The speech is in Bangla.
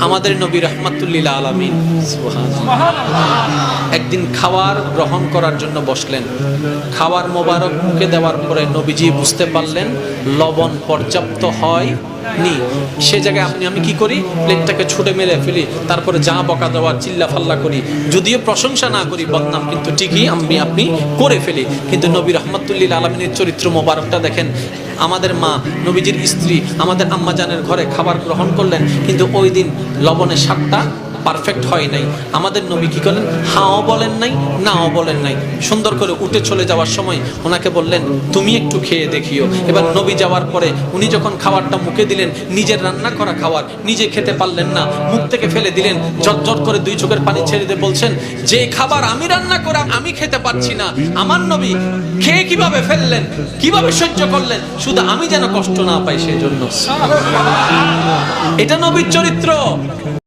আমাদের নবী রহমাতুল্লিলা আলমিন একদিন খাওয়ার গ্রহণ করার জন্য বসলেন। খাওয়ার মোবারক মুখে দেওয়ার পরে নবীজি বুঝতে পারলেন, লবণ পর্যাপ্ত হয় নি। সে জায়গায় আপনি আমি কি করি? প্লেটটাকে ছুটে মেরে ফেলি, তারপরে যা বকা দেওয়া চিল্লা ফাল্লা করি। যদিও প্রশংসা না করি, বদনাম, কিন্তু ঠিকই আমি আপনি করে ফেলি। কিন্তু নবী রহমতুল্লিল আলমিনের চরিত্র মোবারকটা দেখেন। আমাদের মা, নবীজির স্ত্রী, আমাদের আম্মাজানের ঘরে খাবার গ্রহণ করলেন, কিন্তু ওই দিন লবণের স্বাদটা পারফেক্ট হয় নাই। আমাদের নবী কি করলেন? হাও বলেন নাই, নাও বলেন নাই। সুন্দর করে উঠে চলে যাওয়ার সময় ওনাকে বললেন, তুমি একটু খেয়ে দেখিও। এবার নবী যাওয়ার পরে উনি যখন খাবারটা মুখে দিলেন, নিজের রান্না করা খাবার, নিজে খেতে পারলেন না, মুখ থেকে ফেলে দিলেন জট করে দুই চোখের পানি ছেড়ে দিয়ে বলছেন, যে খাবার আমি রান্না করা আমি খেতে পারছি না, আমার নবী খেয়ে কীভাবে ফেললেন, কীভাবে সহ্য করলেন, শুধু আমি যেন কষ্ট না পাই সেই জন্য এটা নবীর চরিত্র।